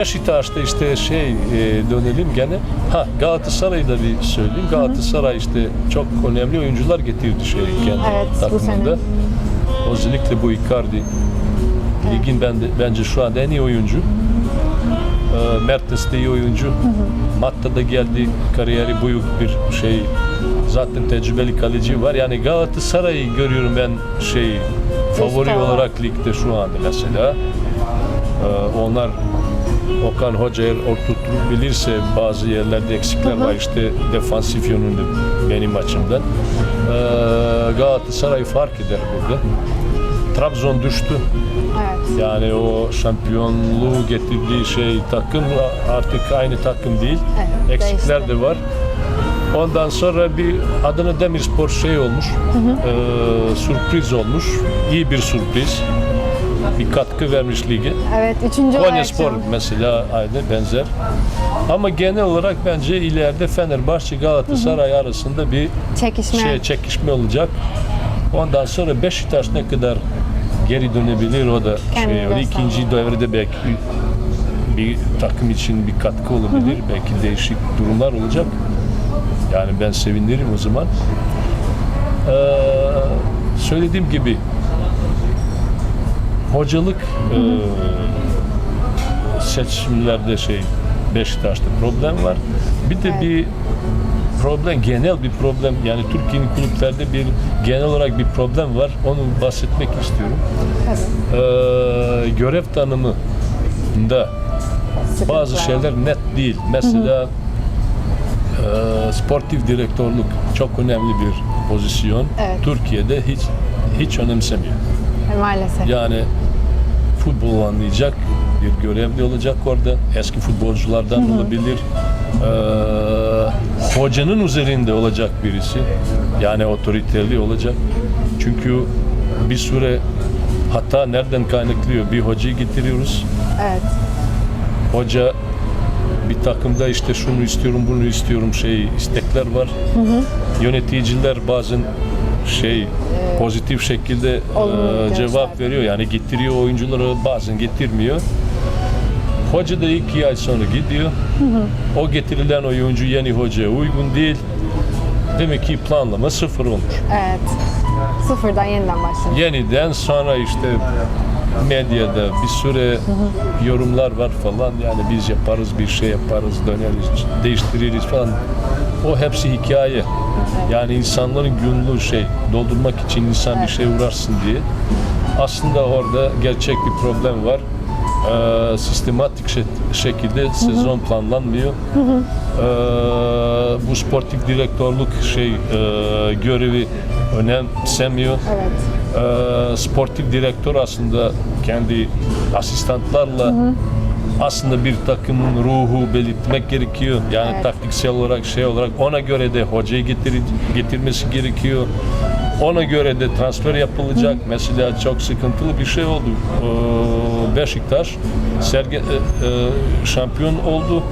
Beşiktaş'ta işte şey e, dönelim gene. Ha Galatasaray'ı da bir söyleyeyim. Galatasaray işte çok önemli oyuncular getirdi şey kendi Evet, bu takımında. Özellikle bu Icardi. Ligin bende, bence şu anda en iyi oyuncu. Ee, Mertens de iyi oyuncu. Matta da geldi kariyeri büyük bir şey. Zaten tecrübeli kaleci var. Yani Galatasaray'ı görüyorum ben şey favori olarak. olarak ligde şu anda mesela. Ee, onlar Okan Hoca eğer oturtulabilirse bazı yerlerde eksikler var işte defansif yönünde benim açımdan. Ee, Galatasaray fark eder burada. Trabzon düştü. Evet. Yani o şampiyonluğu getirdiği şey takım artık aynı takım değil. Evet, Eksikler değişti. de var. Ondan sonra bir Adana Demirspor şey olmuş. ee, sürpriz olmuş. İyi bir sürpriz. Bir katkı vermiş lige. Evet, üçüncü Konya Spor mesela aynı benzer. Ama genel olarak bence ileride Fenerbahçe Galatasaray arasında bir çekişme. şey çekişme olacak. Ondan sonra Beşiktaş ne kadar geri dönebilir o da Kendini şey, o göstermeli. ikinci devrede belki bir, bir takım için bir katkı olabilir. Belki değişik durumlar olacak. Yani ben sevinirim o zaman. Ee, söylediğim gibi hocalık e, seçimlerde şey Beşiktaş'ta problem var. Bir de bir problem genel bir problem yani Türkiye'nin kulüplerde bir genel olarak bir problem var. Onu bahsetmek istiyorum. Ee, görev tanımında bazı şeyler net değil. Mesela e, sportif direktörlük çok önemli bir pozisyon. Evet. Türkiye'de hiç hiç önemsemiyor. Maalesef. Yani futbol anlayacak bir görevli olacak orada. Eski futbolculardan olabilir. Ee, hocanın üzerinde olacak birisi. Yani otoriteli olacak. Çünkü bir süre hata nereden kaynaklıyor? Bir hocayı getiriyoruz. Evet. Hoca bir takımda işte şunu istiyorum, bunu istiyorum şey istekler var. Yöneticiler bazen şey pozitif şekilde e, cevap veriyor. Yani getiriyor oyuncuları bazen getirmiyor. Hoca da iki ay sonra gidiyor. O getirilen oyuncu yeni hocaya uygun değil. Demek ki planlama sıfır olmuş. Evet. Sıfırdan yeniden başlamak. Yeniden sonra işte medyada bir süre yorumlar var falan yani biz yaparız bir şey yaparız döneriz değiştiririz falan o hepsi hikaye yani insanların günlüğü şey doldurmak için insan bir şey uğraşsın diye. Aslında orada gerçek bir problem var. Ee, sistematik şe- şekilde sezon planlanmıyor. Ee, bu sportif direktörlük şey e, görevi önemsemiyor. Evet. ee, sportif direktör aslında kendi asistanlarla aslında bir takımın ruhu belirtmek gerekiyor. Yani Evet. taktiksel olarak şey olarak ona göre de hocayı getir, getirmesi gerekiyor. Ona göre de transfer yapılacak. Mesela çok sıkıntılı bir şey oldu. Ee, Beşiktaş Sergen, e, e, şampiyon oldu.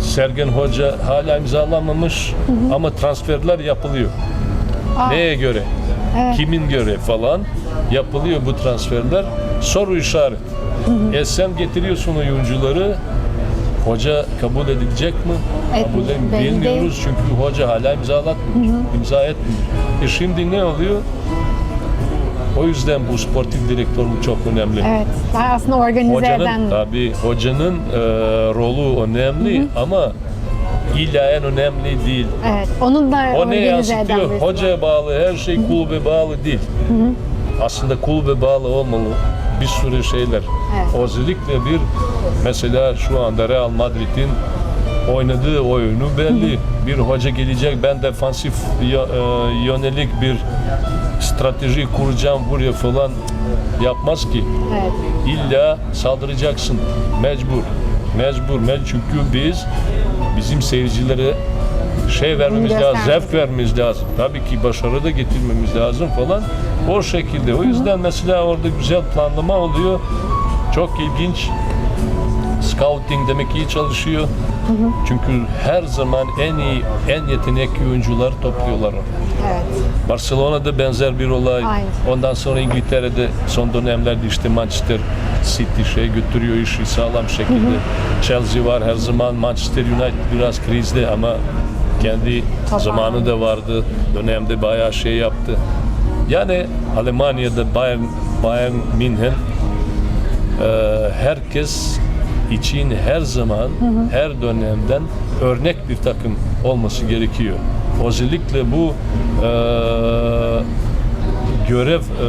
Sergen Hoca hala imzalamamış ama transferler yapılıyor. Aa. Neye göre? Evet. Kimin göre falan yapılıyor bu transferler. Soru işaret. E sen getiriyorsun oyuncuları. Hoca kabul edilecek mi? Kabul edin- belli bilmiyoruz çünkü hoca hala imzalatmıyor. İmza etmiyor. E şimdi ne oluyor? O yüzden bu sportif direktörlük çok önemli. Evet. Aslında organize Hocanın eden tabii hocanın e, rolü önemli ama illa en önemli değil. Evet. Onun da O ne organize eden yansıtıyor? Hocaya bağlı, her şey kulübe bağlı değil. Aslında kulübe bağlı olmalı bir sürü şeyler. Evet. Özellikle bir mesela şu anda Real Madrid'in oynadığı oyunu belli. Bir hoca gelecek ben defansif e, yönelik bir strateji kuracağım buraya falan yapmaz ki. Evet. İlla saldıracaksın. Mecbur. Mecbur. Mecbur. Çünkü biz bizim seyircilere şey vermemiz lazım, zevk vermemiz lazım. Tabii ki başarı da getirmemiz lazım falan. O şekilde. O yüzden mesela orada güzel planlama oluyor. Çok ilginç. scouting demek iyi çalışıyor. Çünkü her zaman en iyi, en yetenekli oyuncular topluyorlar orada. Evet. Barcelona'da benzer bir olay. Aynen. Ondan sonra İngiltere'de son dönemlerde işte Manchester City şey götürüyor işi sağlam şekilde. Chelsea var her zaman. Manchester United biraz krizde ama kendi Toparlandı. zamanı da vardı. Dönemde bayağı şey yaptı. Yani Almanya'da Bayern, Bayern München e, herkes için her zaman, her dönemden örnek bir takım olması gerekiyor. Özellikle bu e, görev e,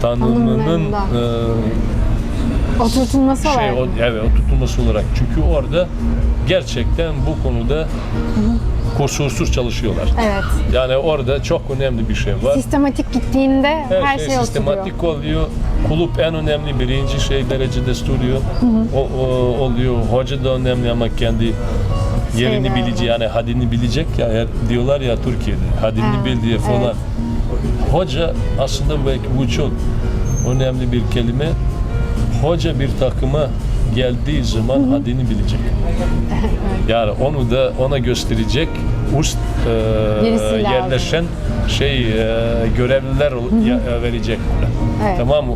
tanımının e, Oturtulması şey, olarak. o, evet, o tutulması olarak. Çünkü orada gerçekten bu konuda kusursuz çalışıyorlar. Evet. Yani orada çok önemli bir şey var. Sistematik gittiğinde her, Her, şey, şey, oturuyor. sistematik oluyor. Kulüp en önemli birinci şey derecede duruyor. O, o, oluyor. Hoca da önemli ama kendi yerini Şeyler bilecek yani hadini bilecek ya diyorlar ya Türkiye'de hadini Ha, bil diye falan. evet. Hoca aslında belki bu çok önemli bir kelime. Hoca bir takıma geldiği zaman hadini bilecek. Yani onu da ona gösterecek üst e, Birisi lazım. yerleşen şey e, görevliler ol- ya- verecek. Evet. Tamam mı?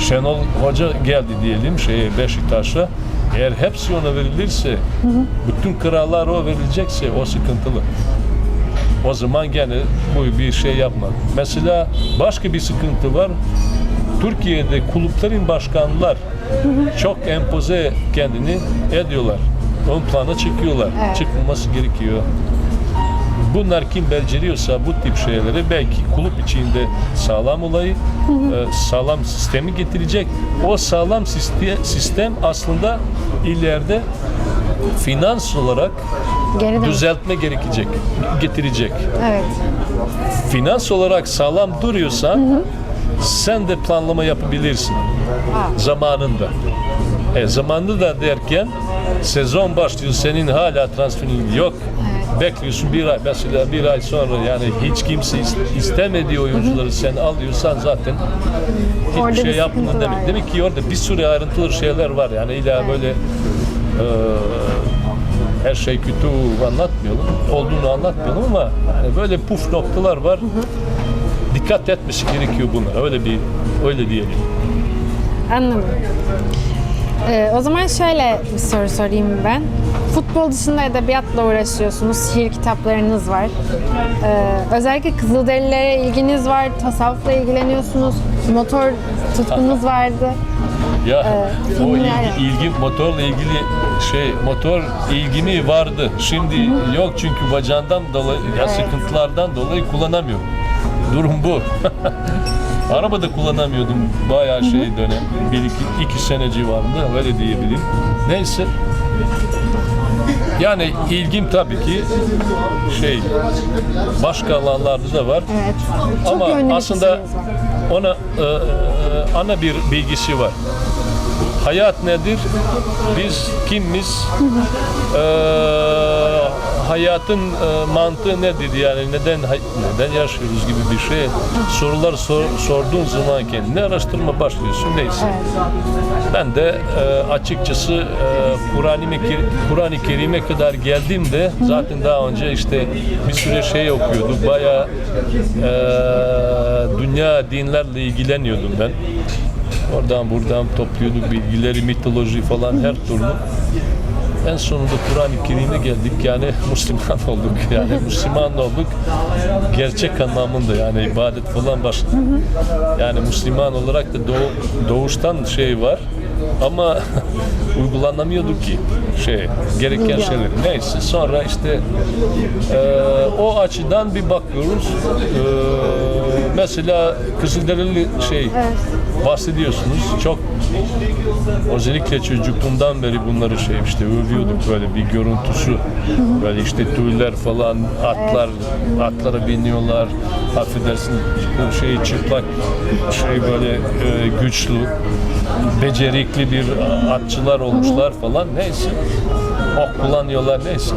Şenol Hoca geldi diyelim şeye Beşiktaş'a. Eğer hepsi ona verilirse, bütün krallar o verilecekse o sıkıntılı. O zaman gene bu bir şey yapma. Mesela başka bir sıkıntı var. Türkiye'de kulüplerin başkanlar çok empoze kendini ediyorlar. Ön plana çıkıyorlar. Evet. Çıkmaması gerekiyor. Bunlar kim beceriyorsa bu tip şeyleri belki kulüp içinde sağlam olayı, e, sağlam sistemi getirecek. O sağlam sistem, aslında ileride finans olarak Geri dön. düzeltme gerekecek, getirecek. Evet. Finans olarak sağlam duruyorsan sen de planlama yapabilirsin zamanında. E, zamanında da derken sezon başlıyor senin hala transferin yok. Bekliyorsun bir ay mesela bir ay sonra yani hiç kimse is- istemediği oyuncuları sen alıyorsan zaten hiçbir Orada şey bir yapmadın sıkıntı demek. var. Demek ki orada bir sürü ayrıntılı şeyler var yani illa böyle e, her şey kötü anlatmayalım, olduğunu anlatmayalım ama yani böyle puf noktalar var. Dikkat etmesi gerekiyor bunlara. Öyle bir öyle diyelim. Anladım. Ee, o zaman şöyle bir soru sorayım ben. Futbol dışında edebiyatla uğraşıyorsunuz, şiir kitaplarınız var. Ee, özellikle Kızılderililere ilginiz var, tasavvufla ilgileniyorsunuz, motor tutkunuz vardı. Ya Ee, o ilgi, ilgi motorla ilgili şey motor ilgimi vardı. Şimdi yok çünkü bacağından dolayı ya sıkıntılardan dolayı kullanamıyorum. Durum bu. Araba da kullanamıyordum bayağı şey dönem. Bir iki, iki sene civarında öyle diyebilirim. Neyse. Yani ilgim tabii ki şey başka alanlarda da var. Evet. Çok Ama yönlü bir aslında var. ona e, e, ana bir bilgisi var. Hayat nedir? Biz kimiz? E, hayatın e, mantığı nedir? Yani neden neden yaşıyoruz gibi bir şey. Sorular sor, sorduğun zaman kendine araştırma başlıyorsun neyse. Ben de e, açıkçası e, Kur'an-ı Kur'an-ı Kerim'e kadar geldiğimde zaten daha önce işte bir süre şey okuyorduk. Bayağı e, dünya dinlerle ilgileniyordum ben. Oradan buradan topluyorduk bilgileri, mitoloji falan her türlü. En sonunda Kur'an-ı Kerim'e geldik. Yani Müslüman olduk. Yani Müslüman olduk. Gerçek anlamında yani ibadet falan başladı. Yani Müslüman olarak da doğ- doğuştan şey var ama uygulanamıyorduk ki şey gereken şeyler. Neyse sonra işte e, o açıdan bir bakıyoruz. E, mesela Kızılderili şey bahsediyorsunuz. Çok özellikle çocukluğumdan beri bunları şey işte övüyorduk böyle bir görüntüsü. Böyle işte tüyler falan atlar atlara biniyorlar. Affedersin bu şey çıplak şey böyle e, güçlü becerikli bir atçılar olmuşlar falan. Neyse. Ok kullanıyorlar neyse.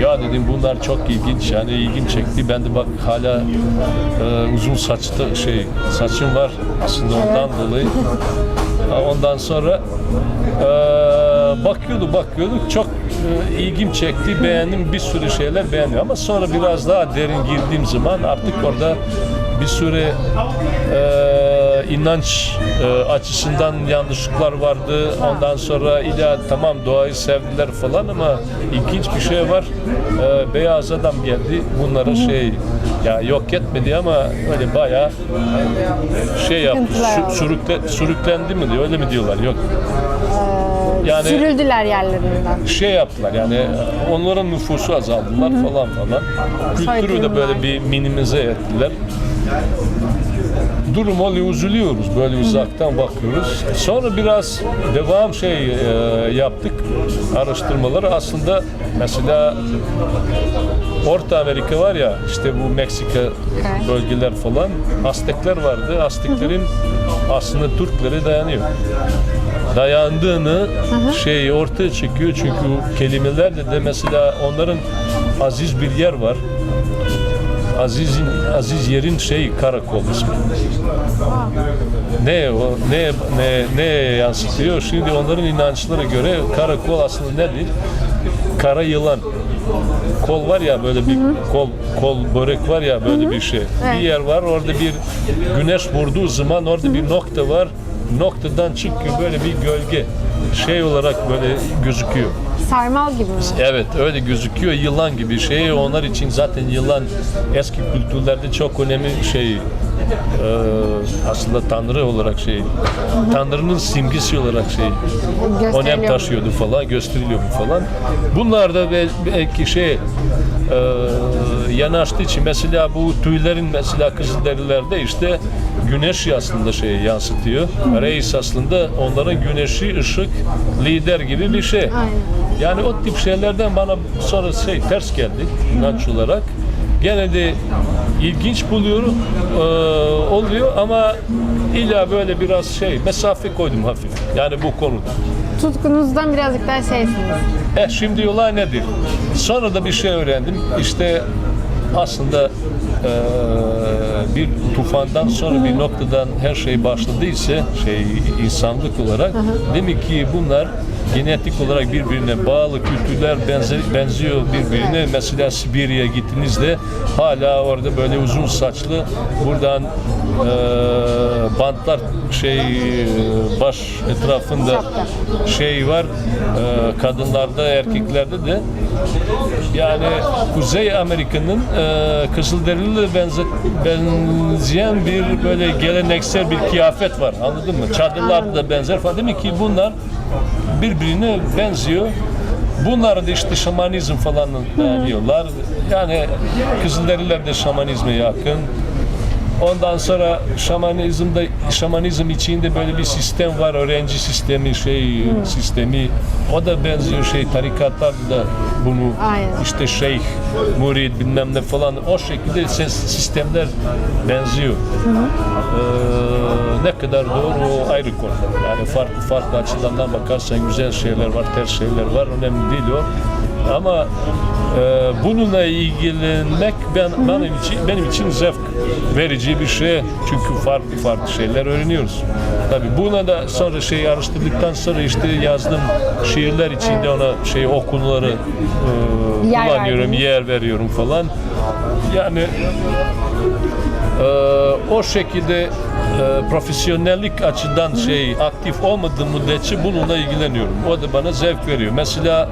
Ya dedim bunlar çok ilginç. Yani ilgim çekti. Ben de bak hala e, uzun saçta şey saçım var aslında ondan dolayı. Ondan sonra e, bakıyordu bakıyorduk. Çok e, ilgim çekti. Beğendim. Bir sürü şeyler beğendim. Ama sonra biraz daha derin girdiğim zaman artık orada bir sürü e, inanç e, açısından yanlışlıklar vardı. Ondan sonra illa tamam doğayı sevdiler falan ama ilginç bir şey var. E, beyaz adam geldi. Bunlara şey ya yok etmedi ama öyle bayağı şey yaptı. Oldu. sürükle, sürüklendi mi diyor öyle mi diyorlar? Yok. Yani Sürüldüler yerlerinden. şey yaptılar yani onların nüfusu azaldılar falan falan. Kültürü de böyle bir minimize ettiler. Durum oluyor, üzülüyoruz. Böyle uzaktan bakıyoruz. Sonra biraz devam şey e, yaptık. Araştırmaları. Aslında mesela Orta Amerika var ya işte bu Meksika bölgeler falan Aztekler vardı. Azteklerin aslında Türklere dayanıyor. Dayandığını şey ortaya çıkıyor çünkü o kelimelerde de mesela onların aziz bir yer var. Azizin aziz yerin şey karakol ismi. Ne o ne ne ne yansıtıyor? Şimdi onların inançlara göre karakol aslında nedir? Kara yılan. Kol var ya böyle bir kol kol börek var ya böyle bir şey. Bir yer var orada bir güneş vurduğu zaman orada bir nokta var. Noktadan çıkıyor böyle bir gölge şey olarak böyle gözüküyor. Sarmal gibi mi? Evet öyle gözüküyor yılan gibi şey. Onlar için zaten yılan eski kültürlerde çok önemli şey. e, aslında tanrı olarak şey. Tanrının simgesi olarak şey. Önem Gösteriliyor. taşıyordu falan, gösteriliyordu falan. Bunlar da bel- belki şey e, yanaştığı için mesela bu tüylerin mesela kızılderililerde işte güneş aslında şeyi yansıtıyor. Reis aslında onların güneşi, ışık, lider gibi bir şey. Yani o tip şeylerden bana sonra şey ters geldi inanç olarak. Gene de ilginç buluyorum e, oluyor ama illa böyle biraz şey mesafe koydum hafif. Yani bu konuda. Tutkunuzdan birazcık daha şeysiniz. Eh şimdi olay nedir? Sonra da bir şey öğrendim. İşte aslında eee, bir tufandan sonra bir noktadan her şey başladıysa şey insanlık olarak demek ki bunlar genetik olarak birbirine bağlı kültürler benzer, benziyor birbirine. Mesela Sibirya'ya gittiğinizde hala orada böyle uzun saçlı buradan eee, bantlar şey baş etrafında şey var e, kadınlarda erkeklerde de. Yani Kuzey Amerika'nın e, Kızılderili'yle benze, benzeyen bir böyle geleneksel bir kıyafet var anladın mı? Çadırlarda da benzer falan demek ki bunlar birbirine benziyor. Bunlar da işte şamanizm falan diyorlar. Yani Kızılderililer de şamanizme yakın. Ondan sonra şamanizmde şamanizm içinde böyle bir sistem var. Öğrenci sistemi, şey sistemi. O da benziyor şey tarikatlar da bunu Aynen. işte şeyh, murid bilmem ne falan o şekilde ses, sistemler benziyor. Ee, ne kadar doğru o ayrı konu. Yani farklı farklı açılardan bakarsan güzel şeyler var, ters şeyler var. Önemli değil o. Ama e, bununla ilgilenmek ben benim için benim için zevk verici bir şey. Çünkü farklı farklı şeyler öğreniyoruz. Tabii buna da sonra şey araştırdıktan sonra işte yazdığım şiirler içinde ona şey okunuları e, Yer kullanıyorum, verdiniz. yer veriyorum falan. Yani ee, o şekilde e, profesyonellik açıdan şey aktif olmadığım müddetçe bununla ilgileniyorum. O da bana zevk veriyor. Mesela